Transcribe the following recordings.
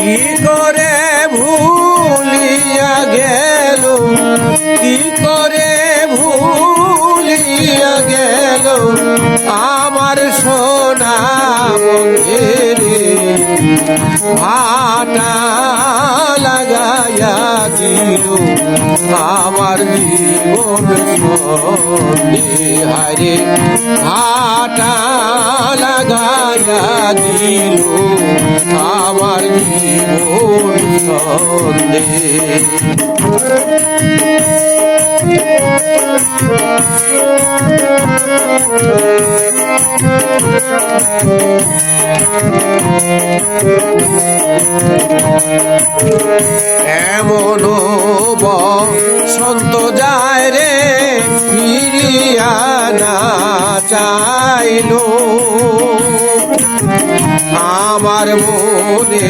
কি করে ভুলিয়া গেল? কি করে ভুলিয়া গেল? আমার সোনা ভাটা লাগাইয়া দিল আমার জীবন হারে লাগাইয়া দিল। আমার জীবন সন্দেহ এমন বসন্ত যায় রে, ফিরিয়া না চাইলো। আমার মনে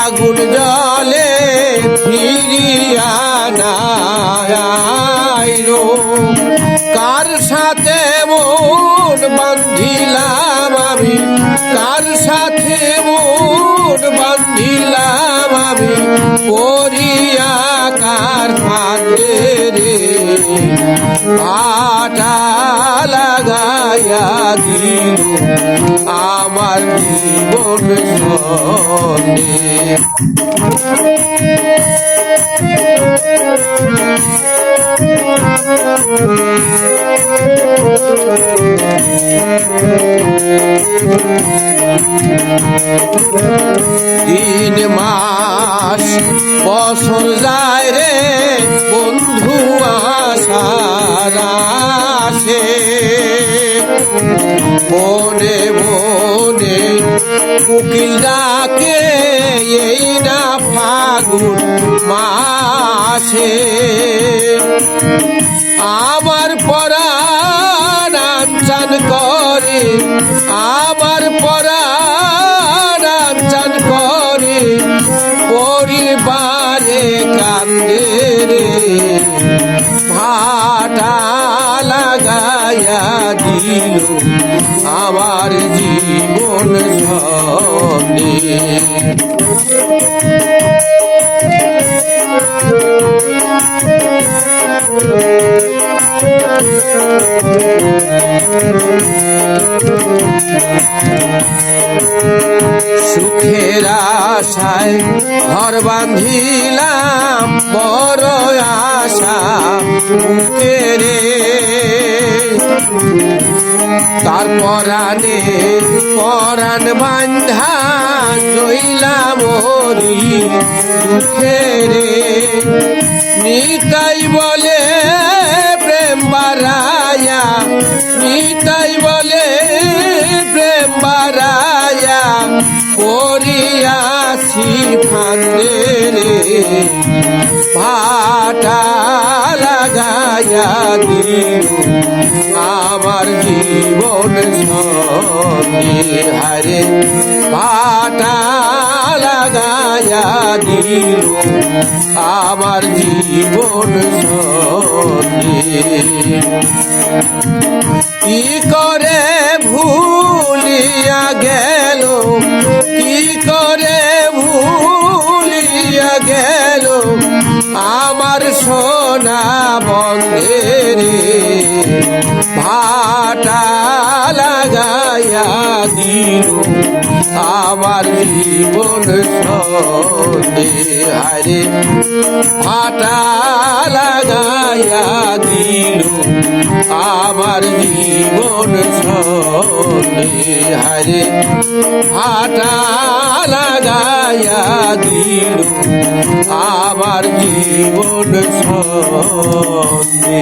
আগুন জলে ফিরিয়া না কার সাথে মন বান্ধিলাম আমি? কার সাথে বান্ধিলাম আমি করিয়া কার ফাঁদে রে? আটা লাগাইয়া আমার জীবন সনে দিন মাস বছর যায় রে, বন্ধু আসে। মনে মনে কুকিল ডাকে, এই না ফাগুন মাসে। আমার পরা চান করে, আমার পরাণ লাগাইয়া দিল আমার জীবন সনে সুখের আশায় ঘর বান্ধিলাম বড় আশা বুকে রে তার পরাণে পরাণ বান্ধা জইলাম ওরি দুঃখে রে। নিতাই বলে প্রেম বারায়া নিতাই বলে প্রেম বারায়া করিয়াছি ফাঁদে রে। ভাটা দিল, আমার জীবন সঙ্গে। হারে ভাটা লাগাইয়া দিল, আমার জীবন সঙ্গে। কি করে ভুলিয়া গেল, কি করে ভুলিয়া গেল, আমার সোনা বন্ধের ভাটা লাগাইয়া দিল আমার জীবন সে হারে ভাটা লাগাইয়া দিল আমার জীবন হারে হাটা লাগাইয়া দিল আমার জীবন সনে